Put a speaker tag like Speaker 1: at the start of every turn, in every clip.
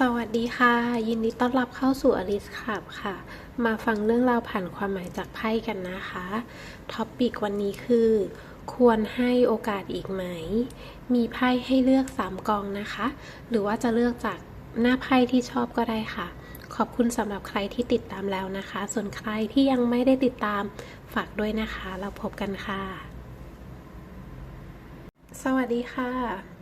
Speaker 1: สวัสดีค่ะ ยินดีต้อนรับเข้าสู่อลิสขับค่ะ มาฟังเรื่องราวผ่านความหมายจากไพ่กันนะคะท็อปปิกวันนี้คือ ควรให้โอกาสอีกไหม มีไพ่ให้เลือก 3กองนะคะ หรือว่าจะเลือกจากหน้าไพ่ที่ชอบก็ได้ค่ะ ขอบคุณสำหรับใครที่ติดตามแล้วนะคะ ส่วนใครที่ยังไม่ได้ติดตามฝากด้วยนะคะ เราพบกันค่ะ สวัสดีค่ะ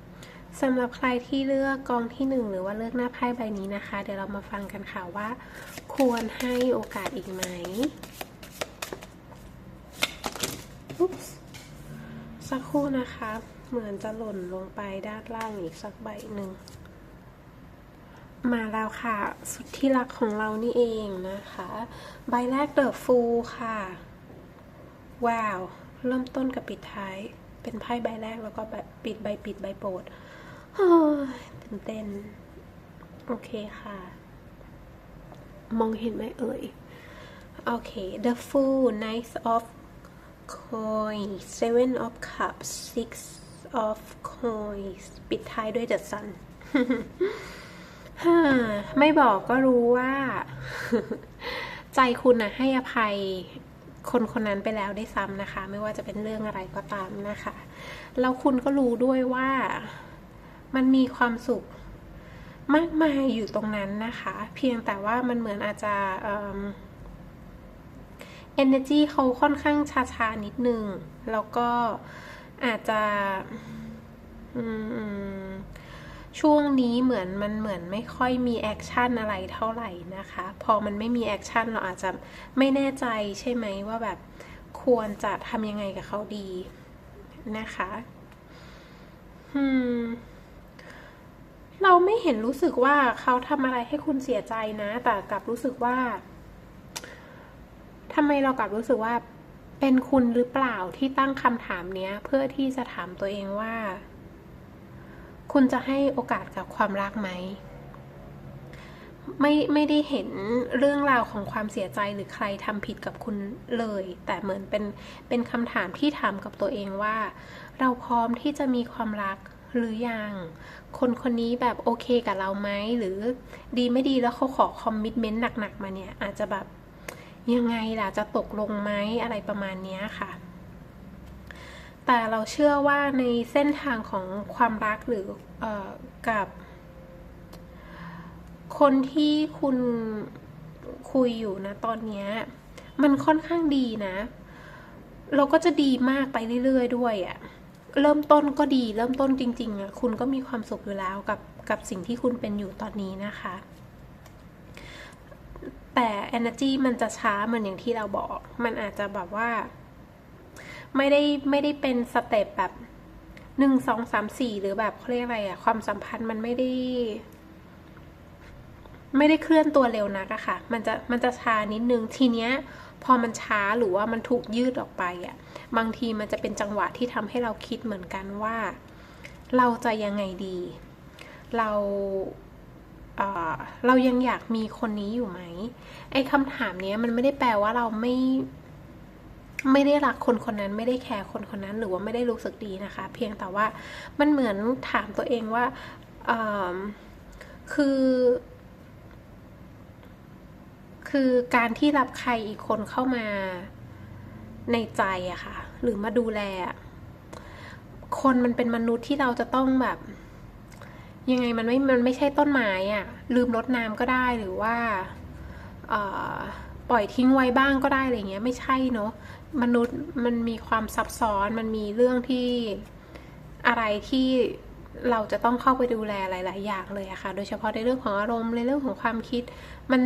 Speaker 1: สำหรับใครที่เลือกกองที่หนึ่งหรือว่าเลือกหน้าไพ่ใบนี้นะคะ เดี๋ยวเรามาฟังกันค่ะว่า ควรให้โอกาสอีกไหมสักครู่นะคะ เหมือนจะหล่นลงไปด้านล่างอีกสักใบหนึ่ง มาแล้วค่ะ สุดที่รักของเรานี่เองนะคะ ใบแรกเดอะฟูค่ะ ว้าว เริ่มต้นกับปิดท้าย เป็นไพ่ใบแรกแล้วก็ปิดใบปิดใบโปรด ตื่นเต้น โอเคค่ะ มองเห็นไหมเอ่ย โอเค the fool knight of coins seven of cups six of coins ปิดท้ายด้วย the sun ไม่บอกก็รู้ว่า ใจคุณนะให้อภัยคนคนนั้นไปแล้วได้ซ้ำนะคะ ไม่ว่าจะเป็นเรื่องอะไรก็ตามนะคะ แล้วคุณก็รู้ด้วยว่า มันมีความสุขมากมายอยู่ตรงนั้นนะคะ เพียงแต่ว่ามันเหมือนอาจจะเอิ่ม energy เขาค่อนข้างชาๆนิดนึง แล้วก็อาจจะช่วงนี้เหมือนมันเหมือนไม่ค่อยมีแอคชั่นอะไรเท่าไหร่นะคะ พอมันไม่มีแอคชั่นเราอาจจะไม่แน่ใจใช่ไหมว่าแบบควรจะทำยังไงกับเขาดีนะคะอืม เราไม่เห็นรู้สึกว่าเขาทำอะไรให้คุณเสียใจนะ แต่กลับรู้สึกว่าทำไมเรากลับรู้สึกว่า เป็นคุณหรือเปล่าที่ตั้งคำถามเนี้ย เพื่อที่จะถามตัวเองว่า คุณจะให้โอกาสกับความรักไหมไม่ไม่ได้เห็นเรื่องราวของความเสียใจหรือใครทำผิดกับคุณเลย แต่เหมือนเป็นเป็นคำถามที่ถามกับตัวเองว่า เราพร้อมที่จะมีความรัก หรือยังคนคนนี้แบบโอเคกับเราไหมหรือดีไม่ดีแล้วเขาขอคอมมิชเมนต์หนักๆมาเนี่ยอาจจะแบบยังไงล่ะจะตกลงไหมอะไรประมาณนี้ค่ะ แต่เราเชื่อว่าในเส้นทางของความรักหรือออกับ คนที่คุณคุยอยู่นะตอนนี้มันค่อนข้างดีนะ เราก็จะดีมากไปเรื่อยๆด้วยอะ่ะ เริ่มต้นก็ดี เริ่มต้นจริงๆอะคุณก็มีความสุขอยู่แล้วกับกับสิ่งที่คุณเป็นอยู่ตอนนี้นะคะ แต่ energy มันจะช้าเหมือนอย่างที่เราบอก มันอาจจะแบบว่า ไม่ได้ไม่ได้เป็นสเต็ปแบบหนึ่งสองสามสี่หรือแบบเขาเรียกอะไรอะความสัมพันธ์มันไม่ได้ ไม่ได้เคลื่อนตัวเร็วนักอะค่ะ มันจะมันจะช้านิดนึง ทีเนี้ยพอมันช้าหรือว่ามันถูกยืดออกไปอะบางทีมันจะเป็นจังหวะที่ทำให้เราคิดเหมือนกันว่า เราจะยังไงดี เราเเรายังอยากมีคนนี้อยู่ไหม ไอ้คำถามเนี้ยมันไม่ได้แปลว่าเราไม่ไม่ได้รักคนคนนั้นไม่ได้แคร์คนคนนั้นหรือว่าไม่ได้รู้สึกดีนะคะ เพียงแต่ว่ามันเหมือนถามตัวเองว่าคือ คือการที่รับใครอีกคนเข้ามาในใจอะค่ะ หรือมาดูแล คนมันเป็นมนุษย์ที่เราจะต้องแบบ ยังไงมันไม่ มันไม่ใช่ต้นไม้อะลืมรดน้ำก็ได้หรือว่าปล่อยทิ้งไว้บ้างก็ได้อะไรเงี้ย ไม่ใช่เนาะมนุษย์มันมีความซับซ้อนมันมีเรื่องที่อะไรที่เราจะต้องเข้าไปดูแลหลาย ๆ อย่างเลยอะค่ะ โดยเฉพาะในเรื่องของอารมณ์ในเรื่องของความคิด มัน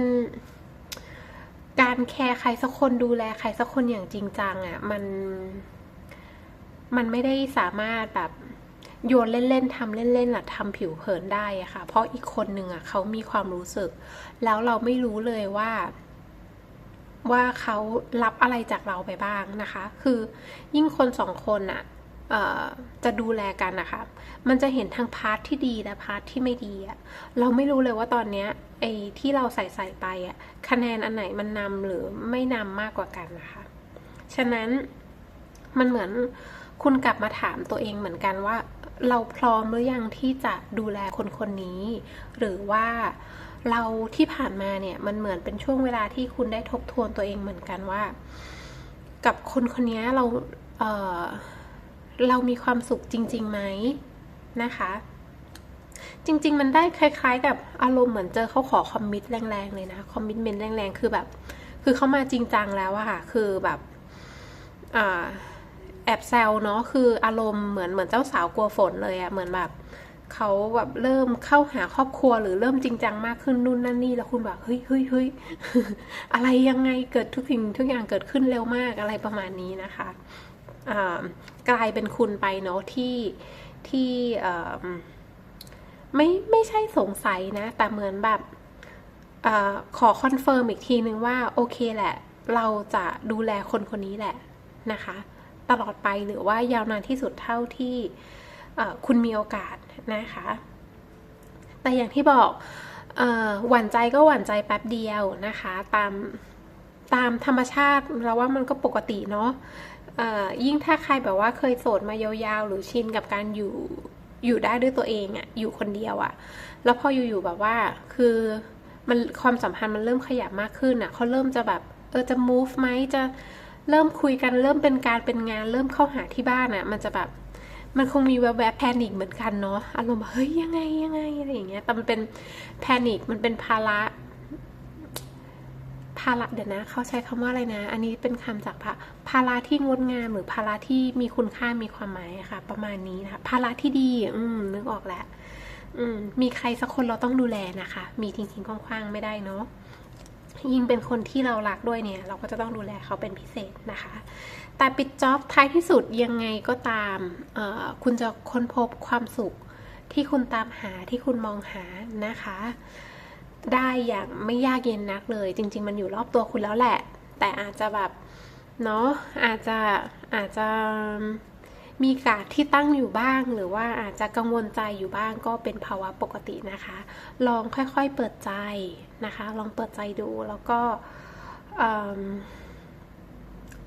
Speaker 1: การแคร์ใครสักคนดูแลใครสักคนอย่างจริงจังอะ่ะมันมันไม่ได้สามารถแบบโยนเล่นๆทำเล่นๆล่ะทำผิวเผินได้อะค่ะ เพราะอีกคนหนึ่งอะเขามีความรู้สึก แล้วเราไม่รู้เลยว่า ว่าเขารับอะไรจากเราไปบ้างนะคะ คือยิ่งคนสองคนอะเอ่อ จะดูแลกันนะคะมันจะเห็นทั้งพาร์ทที่ดีและพาร์ทที่ไม่ดีอะเราไม่รู้เลยว่าตอนเนี้ยไอ้ที่เราใส่ใส่ไปอะคะแนนอันไหนมันนำหรือไม่นำมากกว่ากันนะคะ ฉะนั้นมันเหมือนคุณกลับมาถามตัวเองเหมือนกันว่า เราพร้อมหรือยังที่จะดูแลคนคนนี้ หรือว่าเราที่ผ่านมาเนี่ยมันเหมือนเป็นช่วงเวลาที่คุณได้ทบทวนตัวเองเหมือนกันว่า กับคนคนนี้เราเเรามีความสุขจริงๆไหมนะคะ จริง ๆ มันได้คล้าย ๆ กับอารมณ์เหมือนเจอเขาขอคอมมิตแรงๆเลยนะคอมมิตเมนต์แรงๆ คือแบบ คือเขามาจริงจังแล้วอะค่ะ คือแบบแอบแซวเนาะคืออารมณ์เหมือนเหมือนเจ้าสาวกลัวฝนเลยอะเหมือนแบบเขาแบบเริ่มเข้าหาครอบครัวหรือเริ่มจริงจังมากขึ้นนู่นนั่นนี่แล้วคุณแบบเฮ้ยเฮ้ยเฮ้ยอะไรยังไงเกิดทุกสิ่งทุกอย่างเกิดขึ้นเร็วมากอะไรประมาณนี้นะคะ กลายเป็นคุณไปเนาะที่ที่ไม่ไม่ใช่สงสัยนะ แต่เหมือนแบบอขอคอนเฟิร์มอีกทีนึงว่า โอเคแหละ เราจะดูแลคนคนนี้แหละนะคะ ตลอดไปหรือว่ายาวนานที่สุดเท่าที่คุณมีโอกาสนะคะ แต่อย่างที่บอกหวั่นใจก็หวั่นใจแป๊บเดียวนะคะ ตามตามธรรมชาติเราว่ามันก็ปกติเนาะ ยิ่งถ้าใครแบบว่าเคยโสดมายาวๆ หรือชินกับการอยู่อยู่ได้ด้วยตัวเองอะอยู่คนเดียวอะแล้วพออยู่ๆแบบว่าคือมันความสัมพันธ์มันเริ่มขยับมากขึ้นอะเขาเริ่มจะแบบเออจะ move ไหมจะเริ่มคุยกันเริ่มเป็นการเป็นงานเริ่มเข้าหาที่บ้านอะมันจะแบบมันคงมีแวบๆแพนิคเหมือนกันเนาะอารมณ์เฮ้ยยังไงยังไงอะไรอย่างเงี้ยแต่มันเป็นแพนิคมันเป็นภาระาระเดี๋ยวนะ เขาใช้คำว่าอะไรนะ อันนี้เป็นคำจากพระภาระที่งดงามหรือภาระที่มีคุณค่ามีความหมายค่ะ ประมาณนี้นะคะภาระที่ดี อืมนึกออกแล้วอืมมีใครสักคนเราต้องดูแลนะคะ มีทิ้งๆคว้างๆไม่ได้เนาะยิ่งเป็นคนที่เรารักด้วยเนี่ย เราก็จะต้องดูแลเขาเป็นพิเศษนะคะ แต่ปิดจ็อบท้ายที่สุดยังไงก็ตามคุณจะค้นพบความสุขที่คุณตามหาที่คุณมองหานะคะ ได้อย่างไม่ยากเย็นนักเลย จริง ๆ มันอยู่รอบตัวคุณแล้วแหละ แต่อาจจะแบบเนาะอาจจะอาจจะมีกาดที่ตั้งอยู่บ้าง หรือว่าอาจจะกังวลใจอยู่บ้างก็เป็นภาวะปกตินะคะ ลองค่อยๆเปิดใจนะคะ ลองเปิดใจดูแล้วก็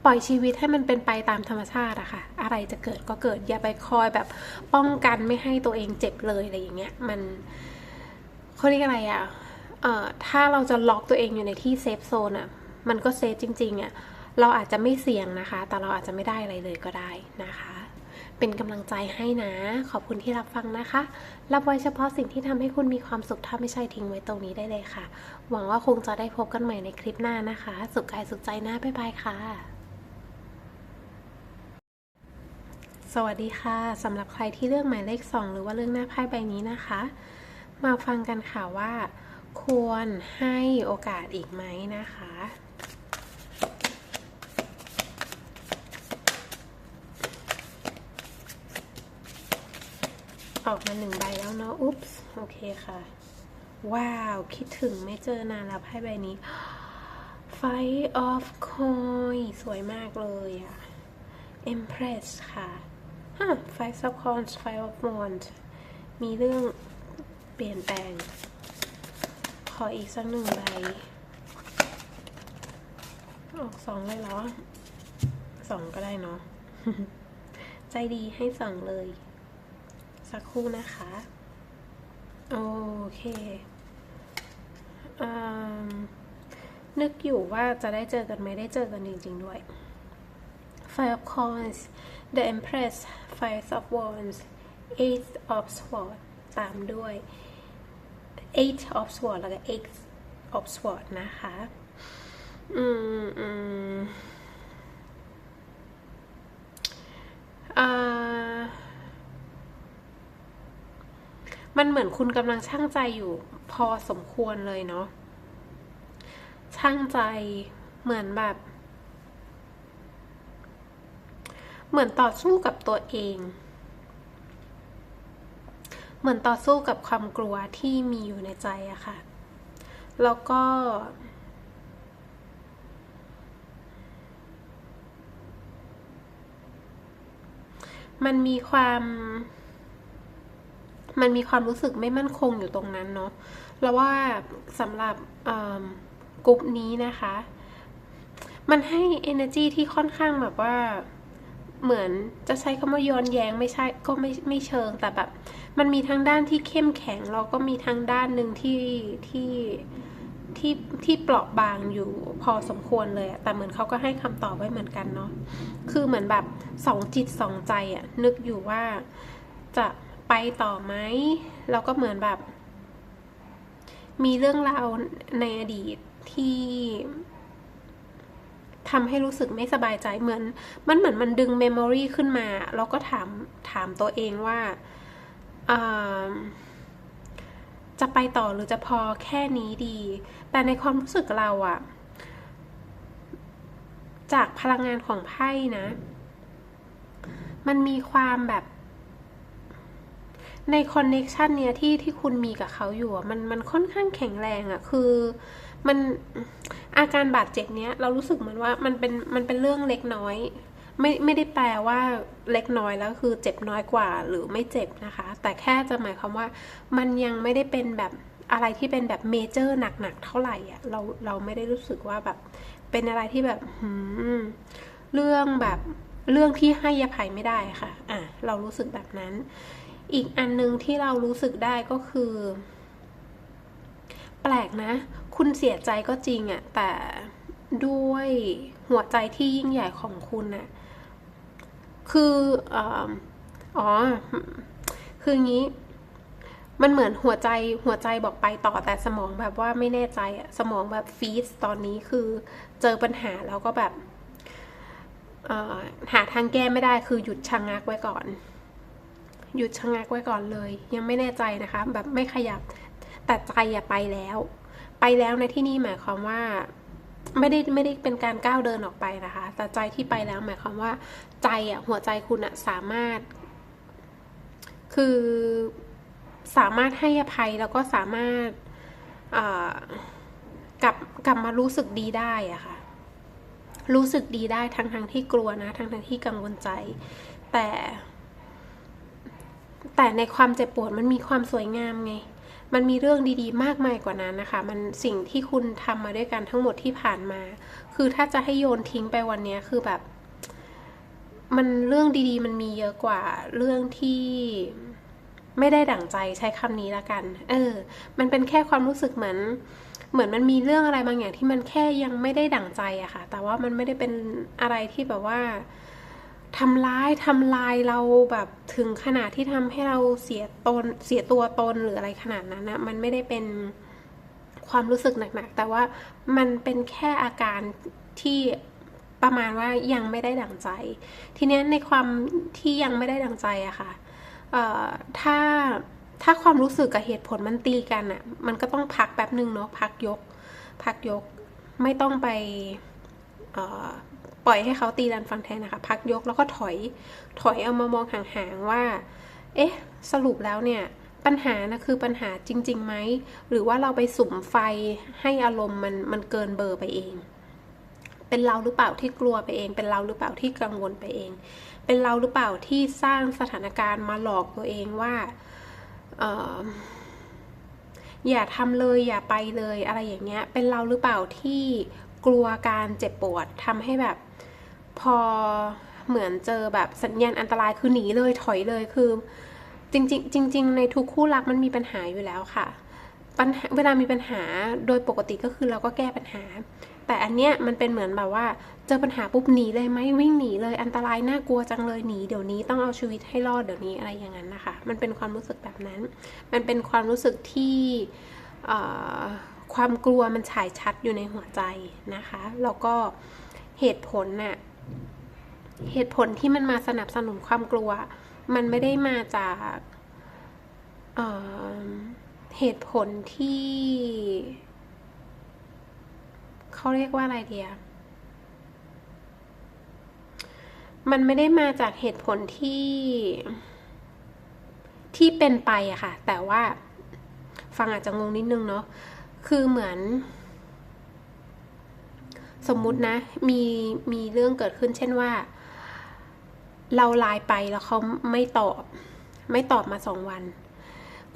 Speaker 1: ปล่อยชีวิตให้มันเป็นไปตามธรรมชาติอะคะ่ะ อะไรจะเกิดก็เกิดอย่าไปคอยแบบป้องกันไม่ให้ตัวเองเจ็บเลยอะไรอย่างเงี้ย มันเขาเรียกอะไรอะ ถ้าเราจะล็อกตัวเองอยู่ในที่เซฟโซนอะมันก็เซฟจริงๆอะเราอาจจะไม่เสี่ยงนะคะ แต่เราอาจจะไม่ได้อะไรเลยก็ได้นะคะ เป็นกำลังใจให้นะ ขอบคุณที่รับฟังนะคะ รับไว้เฉพาะสิ่งที่ทำให้คุณมีความสุขถ้าไม่ใช่ทิ้งไว้ตรงนี้ได้เลยค่ะ หวังว่าคงจะได้พบกันใหม่ในคลิปหน้านะคะ สุขกายสุขใจนะบ๊ายบายค่ะ สวัสดีค่ะสำหรับใครที่เลือกหมายเลข 2 หรือว่าเลือกหน้าไพ่ใบนี้นะคะ มาฟังกันค่ะว่า ควรให้โอกาสอีกไหมนะคะ ออกมาหนึ่งใบแล้วเนาะ อุ๊ปส์โอเคค่ะ ว้าว คิดถึงไม่เจอนานแล้วไพ่ใบนี้ Five of Coin สวยมากเลยอะ Empress ค่ะฮะ Five of Coins Five of Wands มีเรื่องเปลี่ยนแปลง ออีกสักหนึ่งใบ ออกสองเลยเหรอ สองก็ได้เนาะ ใจดีให้สองเลย สักครู่นะคะ โอเคนึกอยู่ว่าจะได้เจอกันไหมได้เจอกันจริง ๆ ด้วย Five of Coins The Empress Five of Wands Eight of Swords ตามด้วย eight of sword แล้วก็ eight of sword นะคะ อืมอืมมันเหมือนคุณกำลังช่างใจอยู่พอสมควรเลยเนาะช่างใจเหมือนแบบ เหมือนต่อสู้กับตัวเอง เหมือนต่อสู้กับความกลัวที่มีอยู่ในใจอะค่ะ แล้วก็ มันมีความมันมีความรู้สึกไม่มั่นคงอยู่ตรงนั้นเนาะ แล้วว่าสำหรับกลุ่มนี้นะคะ มันให้ energy ที่ค่อนข้างแบบว่า เหมือนจะใช้คำว่าย้อนแย้งไม่ใช่ก็ไม่ไม่เชิงแต่แบบ มันมีทั้งด้านที่เข้มแข็งแล้วก็มีทั้งด้านหนึ่งที่ที่ที่ที่เปราะบางอยู่พอสมควรเลยแต่เหมือนเขาก็ให้คำตอบไว้เหมือนกันเนาะคือเหมือนแบบสองจิตสองใจอะนึกอยู่ว่าจะไปต่อไหมแล้วก็เหมือนแบบ มีเรื่องราวในอดีตที่ทำให้รู้สึกไม่สบายใจเหมือน มันเหมือนมันดึงเมมโมรีขึ้นมา แล้วก็ถามถามตัวเองว่า จะไปต่อหรือจะพอแค่นี้ดี แต่ในความรู้สึกเราอะจากพลังงานของไพ่นะ มันมีความแบบในคอนเน็ชันเนี้ยที่ที่คุณมีกับเขาอยู่มันมันค่อนข้างแข็งแรงอะคือมันอาการบาดเจ็บเนี้ย เรารู้สึกเหมือนว่ามันเป็นมันเป็นเรื่องเล็กน้อย ไม่ไม่ได้แปลว่าเล็กน้อยแล้วคือเจ็บน้อยกว่าหรือไม่เจ็บนะคะ แต่แค่จะหมายความว่ามันยังไม่ได้เป็นแบบอะไรที่เป็นแบบเมเจอร์หนักๆเท่าไหร่อะเราเราไม่ได้รู้สึกว่าแบบ เป็นอะไรที่แบบหืมเรื่องแบบเรื่องที่ให้อภัยไม่ได้ค่ะ อะ เรารู้สึกแบบนั้น อีกอันนึงที่เรารู้สึกได้ก็คือ แปลกนะ คุณเสียใจก็จริงอะแต่ด้วยหัวใจที่ยิ่งใหญ่ของคุณน่ะ คืออ๋อ คืองี้ มันเหมือนหัวใจหัวใจบอกไปต่อแต่สมองแบบว่าไม่แน่ใจอะสมองแบบฟีสตอนนี้คือเจอปัญหาแล้วก็แบบหาทางแก้ไม่ได้คือหยุดชะงงักไว้ก่อน หยุดชะงักไว้ก่อนเลย ยังไม่แน่ใจนะคะ แบบไม่ขยับแต่ใจอะไปแล้ว ไปแล้วในที่นี้หมายความว่า ไม่ได้ไม่ได้เป็นการก้าวเดินออกไปนะคะ แต่ใจที่ไปแล้วหมายความว่า ใจอะหัวใจคุณอะสามารถ คือสามารถให้อภัยแล้วก็สามารถกลับกลับมารู้สึกดีได้อะค่ะ รู้สึกดีได้ทั้งทั้งที่กลัวนะทั้งทั้งที่กังวลใจ แต่ แต่ในความเจ็บปวดมันมีความสวยงามไง มันมีเรื่องดีๆ มากมายกว่านั้นนะคะ มันสิ่งที่คุณทำมาด้วยกันทั้งหมดที่ผ่านมา คือถ้าจะให้โยนทิ้งไปวันนี้คือแบบ มันเรื่องดีๆ มันมีเยอะกว่าเรื่องที่ไม่ได้ดั่งใจใช้คำนี้ละกัน เออ มันเป็นแค่ความรู้สึกเหมือน เหมือนมันมีเรื่องอะไรบางอย่างที่มันแค่ยังไม่ได้ดั่งใจอะค่ะ แต่ว่ามันไม่ได้เป็นอะไรที่แบบว่า ทำร้ายทำลายเราแบบถึงขนาดที่ทำให้เราเสียตนเสียตัวตนหรืออะไรขนาดนั้นนะมันไม่ได้เป็นความรู้สึกหนักๆ แต่ว่ามันเป็นแค่อาการที่ประมาณว่ายังไม่ได้ดั่งใจ ทีนี้ในความที่ยังไม่ได้ดั่งใจอะค่ะเอ่อถ้าถ้าความรู้สึกกับเหตุผลมันตีกันอะมันก็ต้องพักแป๊บหนึ่งเนาะพักยก พักยก ไม่ต้องไปเอ่อป ล่อยให้เขาตีรันฟังแทนนะคะ พักยกแล้วก็ถอยถอยเอามามองห่างๆว่า เอ๊ะ สรุปแล้วเนี่ยปัญหานะคือปัญหาจริงๆไหม หรือว่าเราไปสุ่มไฟให้อารมณ์มันมันเกินเบอร์ไปเอง เป็นเราหรือเปล่าที่กลัวไปเอง เป็นเราหรือเปล่าที่กังวลไปเอง เป็นเราหรือเปล่าที่สร้างสถานการณ์มาหลอกตัวเองว่าอออย่าทำเลยอย่าไปเลยอะไรอย่างเงี้ย เป็นเราหรือเปล่าที่กลัวการเจ็บปวดทำให้แบบ พอเหมือนเจอแบบสัญญาณอันตรายคือหนีเลยถอยเลยคือ จริงๆจริงๆในทุกคู่รักมันมีปัญหาอยู่แล้วค่ะปัญหาเวลามีปัญหาโดยปกติก็คือเราก็แก้ปัญหา แต่อันเนี้ยมันเป็นเหมือนแบบว่า เจอปัญหาปุ๊บหนีเลยไหมวิ่งหนีเลยอันตรายน่ากลัวจังเลยหนีเดี๋ยวนี้ต้องเอาชีวิตให้รอดเดี๋ยวนี้อะไรอย่างนั้นนะคะ มันเป็นความรู้สึกแบบนั้น มันเป็นความรู้สึกที่ความกลัวมันฉายชัดอยู่ในหัวใจนะคะ แล้วก็เหตุผลน่ะ เหตุผลที่มันมาสนับสนุนความกลัว มันไม่ได้มาจากเเหตุผลที่เขาเรียกว่าอะไรเดียมันไม่ได้มาจากเหตุผลที่ที่เป็นไปอะค่ะ แต่ว่าฟังอาจจะงงนิดนึงเนาะคือเหมือน สมมุตินะ มีมีเรื่องเกิดขึ้น เช่นว่า เราไลน์ไปแล้วเขาไม่ตอบ ไม่ตอบมาสองวัน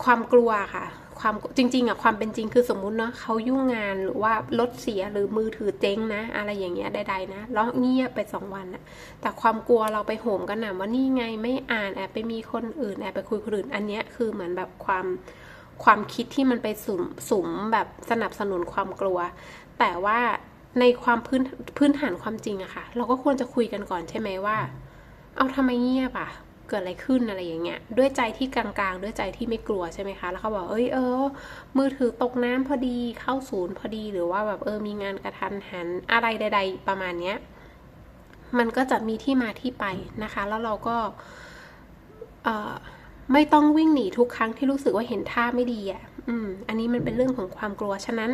Speaker 1: ความกลัวค่ะ ความจริง ๆอะความเป็นจริงคือสมมุติเนาะเขายุ่งงานหรือว่ารถเสียหรือมือถือเจ๊งนะ อะไรอย่างเงี้ยใดๆนะแล้วเงียบไปสองวันอะแต่ความกลัวเราไปโหมกันหนะว่านี่ไงไม่อ่านแอบไปมีคนอื่นแอบไปคุยคนอื่น อันเนี้ยคือเหมือนแบบความความคิดที่มันไปสุมสุมแบบสนับสนุนความกลัว แต่ว่า ในความพื้นพื้นฐานความจริงอะค่ะ เราก็ควรจะคุยกันก่อนใช่ไหมว่า เอาทำไมเงียบอะเกิดอะไรขึ้นอะไรอย่างเงี้ย ด้วยใจที่กลางๆ ด้วยใจที่ไม่กลัวใช่ไหมคะ แล้วเขาบอกเอ้ยเออ มือถือตกน้ำพอดีเข้าศูนย์พอดี หรือว่าแบบเออมีงานกระทันหันอะไรใด ๆ ประมาณเนี้ย มันก็จะมีที่มาที่ไปนะคะ แล้วเราก็เอ่อไม่ต้องวิ่งหนีทุกครั้งที่รู้สึกว่าเห็นท่าไม่ดีอะ อืม อันนี้มันเป็นเรื่องของความกลัว ฉะนั้น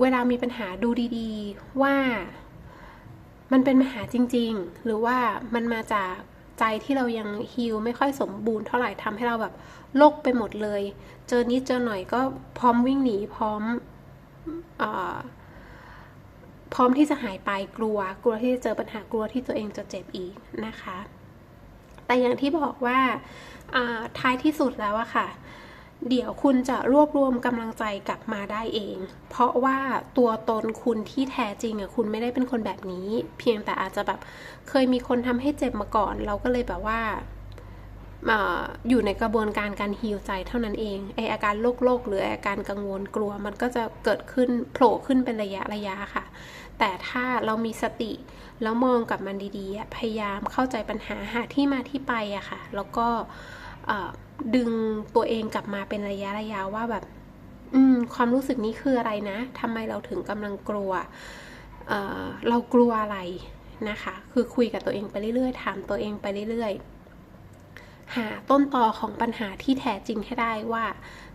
Speaker 1: เวลามีปัญหาดูดีๆ ว่ามันเป็นปัญหาจริง ๆ หรือว่ามันมาจากใจที่เรายังฮีลไม่ค่อยสมบูรณ์เท่าไหร่ทำให้เราแบบโลกไปหมดเลย เจอนิดเจอหน่อยก็พร้อมวิ่งหนีพร้อมอพร้อมที่จะหายไปกลัว กลัวที่จะเจอปัญหากลัวที่ตัวเองจะเจ็บอีกนะคะ แต่อย่างที่บอกว่าท้ายที่สุดแล้วอะค่ะ เดี๋ยวคุณจะรวบรวมกำลังใจกลับมาได้เอง เพราะว่าตัวตนคุณที่แท้จริงอะคุณไม่ได้เป็นคนแบบนี้ เพียงแต่อาจจะแบบเคยมีคนทำให้เจ็บมาก่อน เราก็เลยแบบว่าอยู่ในกระบวนการการฮีลใจเท่านั้นเองไออาการโรคโรคหรืออาการกังวลกลัว มันก็จะเกิดขึ้นโผล่ขึ้นเป็นระยะระยะค่ะ แต่ถ้าเรามีสติแล้วมองกับมันดีๆพยายามเข้าใจปัญหาหาที่มาที่ไปอะค่ะ แล้วก็ ดึงตัวเองกลับมาเป็นระยะระยะว่าแบบ อืม ความรู้สึกนี้คืออะไรนะทำไมเราถึงกำลังกลัวเออเรากลัวอะไรนะคะ คือคุยกับตัวเองไปเรื่อยๆถามตัวเองไปเรื่อยๆ หาต้นตอของปัญหาที่แท้จริงให้ได้ว่า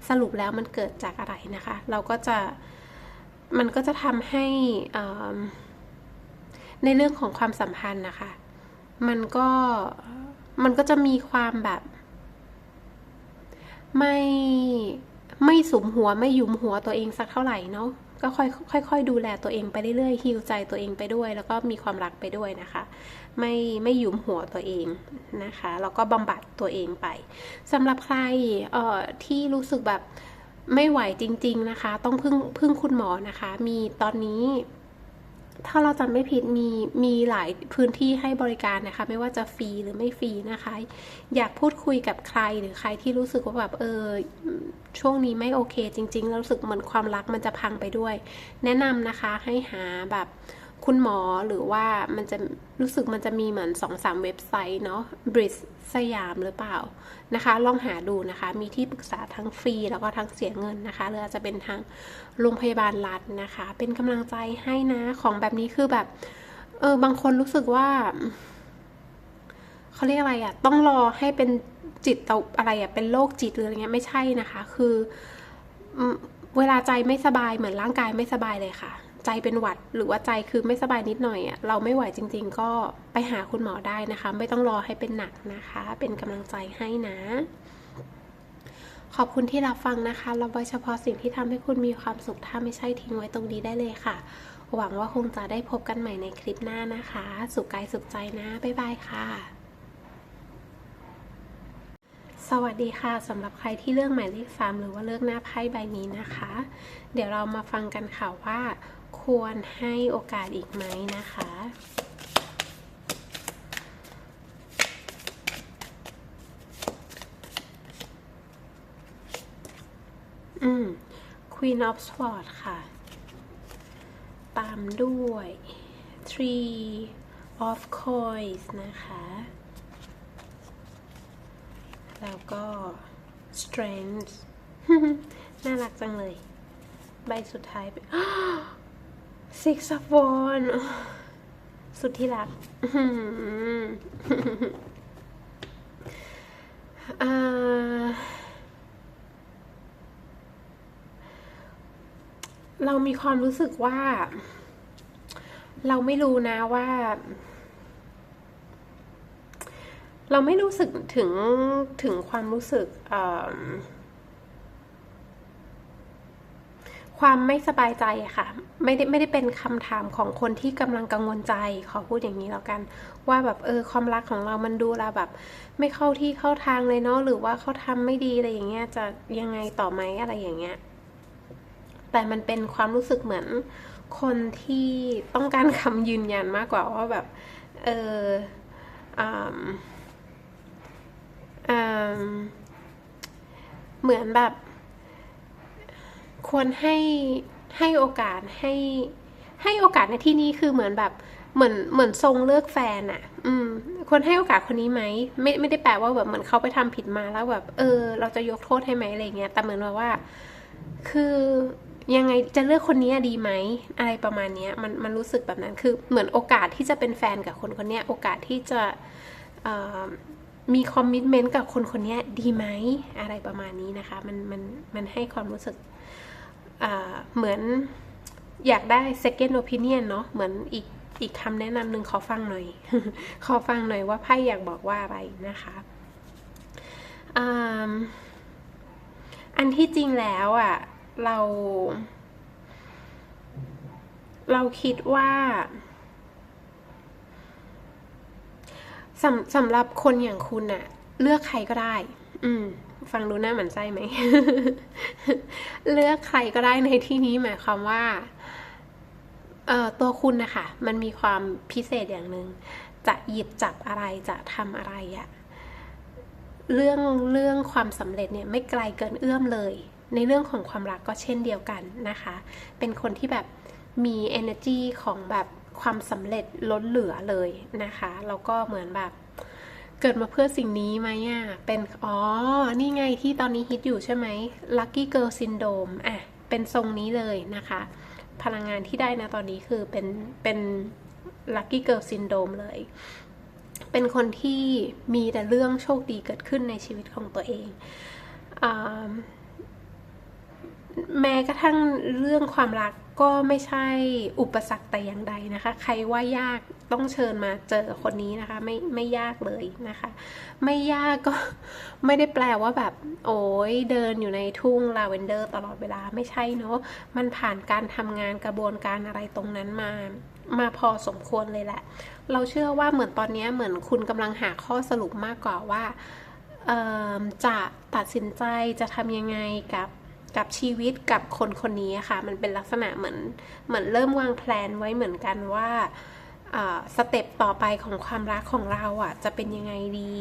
Speaker 1: สรุปแล้วมันเกิดจากอะไรนะคะ เราก็จะมันก็จะทำให้ในเรื่องของความสัมพันธ์นะคะ มันก็มันก็จะมีความแบบ ไม่ไม่สุมหัวไม่ยุมหัวตัวเองสักเท่าไหร่เนาะก็ค่อยค่อยๆดูแลตัวเองไปเรื่อยๆฮิวใจตัวเองไปด้วย แล้วก็มีความรักไปด้วยนะคะ ไม่ไม่ยุมหัวตัวเองนะคะแล้วก็บำบัดตัวเองไปสำหรับใครเอ่อที่รู้สึกแบบไม่ไหวจริง ๆนะคะ ต้องพึ่งพึ่งคุณหมอนะคะ มีตอนนี้ ถ้าเราจำไม่ผิดมีมีหลายพื้นที่ให้บริการนะคะ ไม่ว่าจะฟรีหรือไม่ฟรีนะคะ อยากพูดคุยกับใครหรือใครที่รู้สึกว่าแบบเออช่วงนี้ไม่โอเค จริงๆแล้วรู้สึกเหมือนความรักมันจะพังไปด้วย แนะนำนะคะให้หาแบบ คุณหมอหรือว่ามันจะรู้สึกมันจะมีเหมือน2องสามเว็บไซต์เนาะบริสสยามหรือเปล่านะคะ ลองหาดูนะคะ มีที่ปรึกษาทั้งฟรีแล้วก็ทั้งเสียเงินนะคะหรืออาจจะเป็นทางโรงพยาบาลรัฐนะคะ เป็นกำลังใจให้นะของแบบนี้คือแบบเออบางคนรู้สึกว่าเขาเรียกอะไรอะต้องรอให้เป็นจิตอะไรอะเป็นโรคจิตหรืออะไรเงี้ยไม่ใช่นะคะ คือเวลาใจไม่สบายเหมือนร่างกายไม่สบายเลยค่ะ ใจเป็นหวัด หรือว่าใจคือไม่สบายนิดหน่อยอะเราไม่ไหวจริง ๆ ก็ไปหาคุณหมอได้นะคะ ไม่ต้องรอให้เป็นหนักนะคะ เป็นกำลังใจให้นะ ขอบคุณที่รับฟังนะคะเราไว้เฉพาะสิ่งที่ทำให้คุณมีความสุขถ้าไม่ใช่ทิ้งไว้ตรงนี้ได้เลยค่ะ หวังว่าคงจะได้พบกันใหม่ในคลิปหน้านะคะ สุขกายสุขใจนะบ๊ายบายค่ะสวัสดีค่ะสำหรับใครที่เลือกหมายเลขสามหรือว่าเลือกหน้าไพ่ใบนี้นะคะ เดี๋ยวเรามาฟังกันค่ะว่า ควรให้โอกาสอีกไหมนะคะ อืม Queen of Swords ค่ะ ตามด้วย Three of Coins นะคะ แล้วก็ strength น่ารักจังเลย ใบสุดท้ายเป็น six of wands สุดที่รักเรามีความรู้สึกว่า เราไม่รู้นะว่า เราไม่รู้สึกถึงถึงความรู้สึก ความไม่สบายใจค่ะ ไม่ได้ไม่ได้เป็นคำถามของคนที่กำลังกังวลใจ ขอพูดอย่างนี้แล้วกัน ว่าแบบเออความรักของเรามันดูแลแบบ ไม่เข้าที่เข้าทางเลยเนาะหรือว่าเขาทำไม่ดีอะไรอย่างเงี้ยจะยังไงต่อไหมอะไรอย่างเงี้ยแต่มันเป็นความรู้สึกเหมือนคนที่ต้องการคำยืนยันมากกว่าว่าแบบเอออืมอืมเหมือนแบบ ควรให้ให้โอกาสให้ให้โอกาสในที่นี้คือเหมือนแบบเหมือนเหมือนทรงเลือกแฟนอะอืม ควรให้โอกาสคนนี้ไหมไม่ไม่ได้แปลว่าแบบเหมือนเขาไปทำผิดมาแล้วแบบ เออ เราจะยกโทษให้ไหมอะไรเงี้ยแต่เหมือนแบบว่า คือยังไงจะเลือกคนนี้ดีไหมอะไรประมาณนี้มันมันรู้สึกแบบนั้นคือเหมือนโอกาสที่จะเป็นแฟนกับคนคนนี้โอกาสที่จะมีคอมมิชเมนต์กับคนคนนี้ดีไหมอะไรประมาณนี้นะคะ มันมันมันให้ความรู้สึก เหมือนอยากได้ second opinion เนาะเหมือนอีกอีกคำแนะนำหนึ่งขอฟังหน่อย ขอฟังหน่อยว่าไพ่อยากบอกว่าอะไรนะคะอันที่จริงแล้วอะ่ะ เรา เราคิดว่าสำสำหรับคนอย่างคุณอะเลือกใครก็ได้ อืม ฟังดูน่าหมันไส้ไหม เลือกใครก็ได้ในที่นี้หมายความว่าเอ่อตัวคุณนะคะมันมีความพิเศษอย่างหนึ่งจะหยิบจับอะไรจะทำอะไรอะเรื่องเรื่องความสำเร็จเนี่ยไม่ไกลเกินเอื้อมเลย ในเรื่องของความรักก็เช่นเดียวกันนะคะ เป็นคนที่แบบมี energy ของแบบความสำเร็จล้นเหลือเลยนะคะ แล้วก็เหมือนแบบ เกิดมาเพื่อสิ่งนี้ไหมอะ เป็น อ๋อ นี่ไงที่ตอนนี้ฮิตอยู่ใช่ไหม Lucky Girl Syndrome อะ เป็นทรงนี้เลยนะคะ พลังงานที่ได้นะตอนนี้คือเป็น เป็น Lucky Girl Syndrome เลย เป็นคนที่มีแต่เรื่องโชคดีเกิดขึ้นในชีวิตของตัวเองอแม้กระทั่งเรื่องความรัก ก็ไม่ใช่อุปสรรคแต่อย่างใดนะคะ ใครว่ายากต้องเชิญมาเจอคนนี้นะคะ ไม่ไม่ยากเลยนะคะ ไม่ยากก็ไม่ได้แปลว่าแบบ โอ้ยเดินอยู่ในทุ่งลาเวนเดอร์ตลอดเวลาไม่ใช่เนาะมันผ่านการทำงานกระบวนการอะไรตรงนั้นมามาพอสมควรเลยแหละ เราเชื่อว่าเหมือนตอนนี้เหมือนคุณกำลังหาข้อสรุปมากกว่าว่าจะตัดสินใจจะทำยังไงกับ กับชีวิตกับคนคนนี้ค่ะ มันเป็นลักษณะเหมือนเหมือนเริ่มวางแผนไว้เหมือนกันว่าสเต็ปต่อไปของความรักของเราอะจะเป็นยังไงดี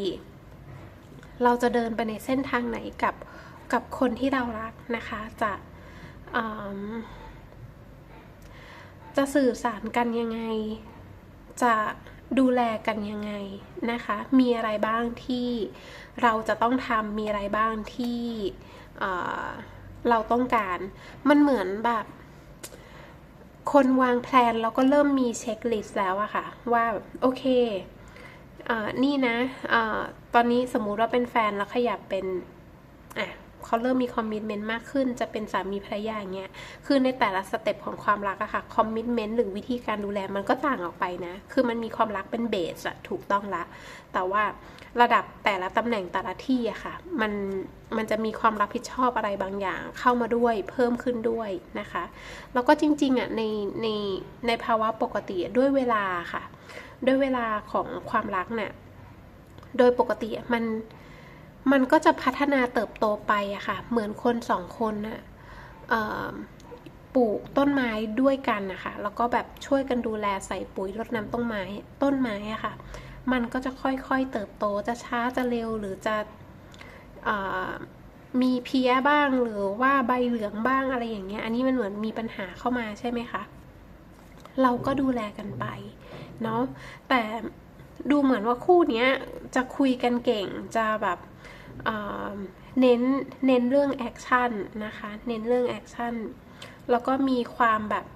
Speaker 1: เราจะเดินไปในเส้นทางไหนกับกับคนที่เรารักนะคะ จะจะสื่อสารกันยังไง จะดูแลกันยังไงนะคะ มีอะไรบ้างที่เราจะต้องทำมีอะไรบ้างที่ เราต้องการ มันเหมือนแบบ คนวางแผนแล้วก็เริ่มมีเช็คลิสต์แล้วอะค่ะ ว่าโอเคอนี่นะอตอนนี้สมมุติว่าเป็นแฟนแล้วขยับเป็น เขาเริ่มมีคอมมิชเมนต์มากขึ้น จะเป็นสามีภรรยาอย่างเงี้ยคือในแต่ละสเต็ปของความรักอะค่ะคอมมิชเมนต์หรือวิธีการดูแลมันก็ต่างออกไปนะ คือมันมีความรักเป็นเบสอะถูกต้องละ แต่ว่าระดับแต่ละตำแหน่งแต่ละที่อะค่ะ มันมันจะมีความรับผิดชอบอะไรบางอย่าง เข้ามาด้วยเพิ่มขึ้นด้วยนะคะ แล้วก็จริงๆอะในในในภาวะปกติด้วยเวลาค่ะ ด้วยเวลาของความรักเนี่ยโดยปกติมัน มันก็จะพัฒนาเติบโตไปอะค่ะ เหมือนคนสองคนนะปลูกต้นไม้ด้วยกันนะคะ แล้วก็แบบช่วยกันดูแลใส่ปุ๋ยรดน้ำต้นไม้ต้นไม้อะค่ะ มันก็จะค่อยๆเติบโตจะช้าจะเร็วหรือจะมีเพี้ยบ้างหรือว่าใบเหลืองบ้างอะไรอย่างเงี้ย อันนี้มันเหมือนมีปัญหาเข้ามาใช่ไหมคะ เราก็ดูแลกันไปเนาะ แต่ ดูเหมือนว่าคู่นี้จะคุยกันเก่งจะแบบเน้นเน้นเรื่องแอคชั่นนะคะ เน้นเรื่องแอคชั่นแล้วก็มีความแบบ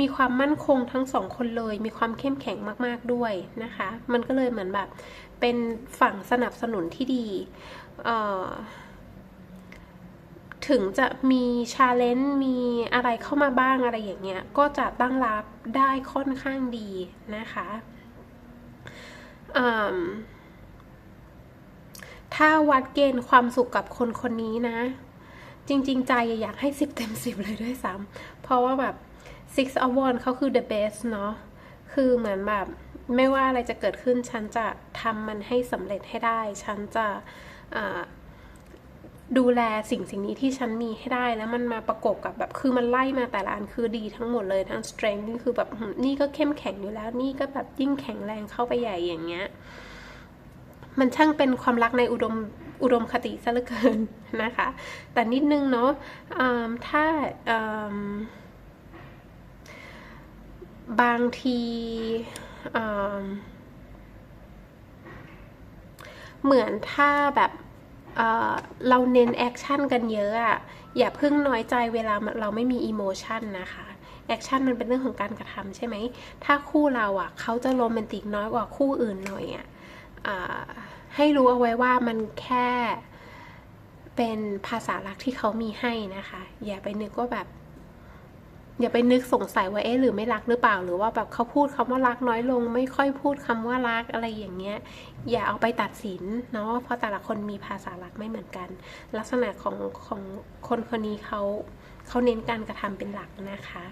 Speaker 1: มีความมั่นคงทั้งสองคนเลย มีความเข้มแข็งมากๆด้วยนะคะ มันก็เลยเหมือนแบบเป็นฝั่งสนับสนุนที่ดีถึงจะมีชาเลนจ์มีอะไรเข้ามาบ้างอะไรอย่างเงี้ย ก็จะตั้งรับได้ค่อนข้างดีนะคะ ถ้าวัดเกณฑ์ความสุขกับคนคนนี้นะ จริง ๆ ใจอยากให้สิบเต็มสิบเลยด้วยซ้ำเพราะว่าแบบ six of wands เขาคือ the best เนาะคือเหมือนแบบไม่ว่าอะไรจะเกิดขึ้นฉันจะทำมันให้สำเร็จให้ได้ ฉันจะ ดูแลสิ่งสิ่งนี้ที่ฉันมีให้ได้แล้วมันมาประกบกับแบบคือมันไล่มาแต่ละอันคือดีทั้งหมดเลยทั้ง strength นี่คือแบบนี่ก็เข้มแข็งอยู่แล้ว นี่ก็แบบยิ่งแข็งแรงเข้าไปใหญ่อย่างเงี้ย มันช่างเป็นความรักในอุดมอุดมคติซะเหลือเกินนะคะ แต่นิดนึงเนาะถ้าบางทีเหมือนถ้าแบบ เเราเน้นแอคชั่นกันเยอะอะอย่าเพิ่งน้อยใจเวลาเราไม่มีอิโมชันนะคะแอคชั่นมันเป็นเรื่องของการกระทำใช่ไหม ถ้าคู่เราอะเขาจะโรแมนติกน้อยกว่าคู่อื่นหน่อยอะอะให้รู้เอาไว้ว่ามันแค่เป็นภาษารักที่เขามีให้นะคะ อย่าไปนึกว่าแบบ อย่าไปนึกสงสัยว่าเอ๊ะหรือไม่รักหรือเปล่า หรือว่าแบบเขาพูดคำว่ารักน้อยลง ไม่ค่อยพูดคำว่ารักอะไรอย่างเงี้ย อย่าเอาไปตัดสินเนาะเพราะแต่ละคนมีภาษารักไม่เหมือนกัน ลักษณะของของคนคนนี้เขาเขาเน้นการกระทำเป็นหลักนะคะ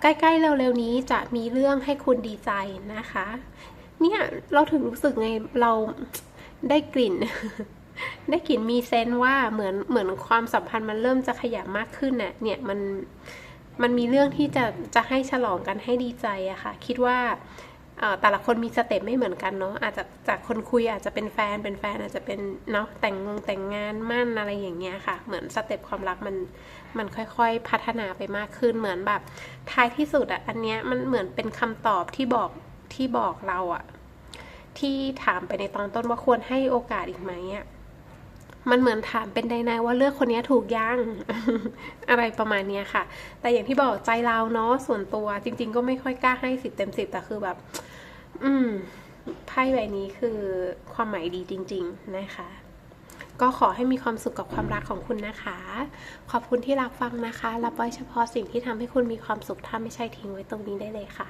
Speaker 1: ใกล้ๆเร็วๆนี้จะมีเรื่องให้คุณดีใจนะคะ เนี่ยเราถึงรู้สึกไงเราได้กลิ่น ได้กลิ่นมีเซนว่าเหมือนเหมือนความสัมพันธ์มันเริ่มจะขยับมากขึ้นน่ะเนี่ยมันมันมีเรื่องที่จะจะให้ฉลองกันให้ดีใจอะค่ะ คิดว่าแต่ละคนมีสเต็ปไม่เหมือนกันเนาะอาจจะจากคนคุยอาจจะเป็นแฟนเป็นแฟนอาจจะเป็นเนาะแต่งงงแต่งงานมั่นอะไรอย่างเงี้ยค่ะ เหมือนสเต็ปความรักมันมันค่อยๆพัฒนาไปมากขึ้นเหมือนแบบท้ายที่สุดอะอันเนี้ยมันเหมือนเป็นคำตอบที่บอกที่บอกเราอะที่ถามไปในตอนต้นว่าควรให้โอกาสอีกไหมอะ มันเหมือนถามเป็นใดๆว่าเลือกคนนี้ถูกยังอะไรประมาณเนี้ยค่ะ แต่อย่างที่บอกใจเราเนาะส่วนตัวจริง ๆ ก็ไม่ค่อยกล้าให้สิบเต็มสิบแต่คือแบบ อืมไพ่ใบนี้คือความหมายดีจริง ๆ นะคะ ก็ขอให้มีความสุขกับความรักของคุณนะคะ ขอบคุณที่รับฟังนะคะรับไว้เฉพาะสิ่งที่ทำให้คุณมีความสุขถ้าไม่ใช่ทิ้งไว้ตรงนี้ได้เลยค่ะ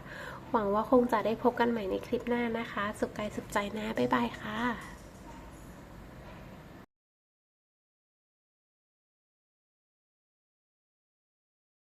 Speaker 1: หวังว่าคงจะได้พบกันใหม่ในคลิปหน้านะคะ สุขกายสุขใจนะบ๊ายบายค่ะ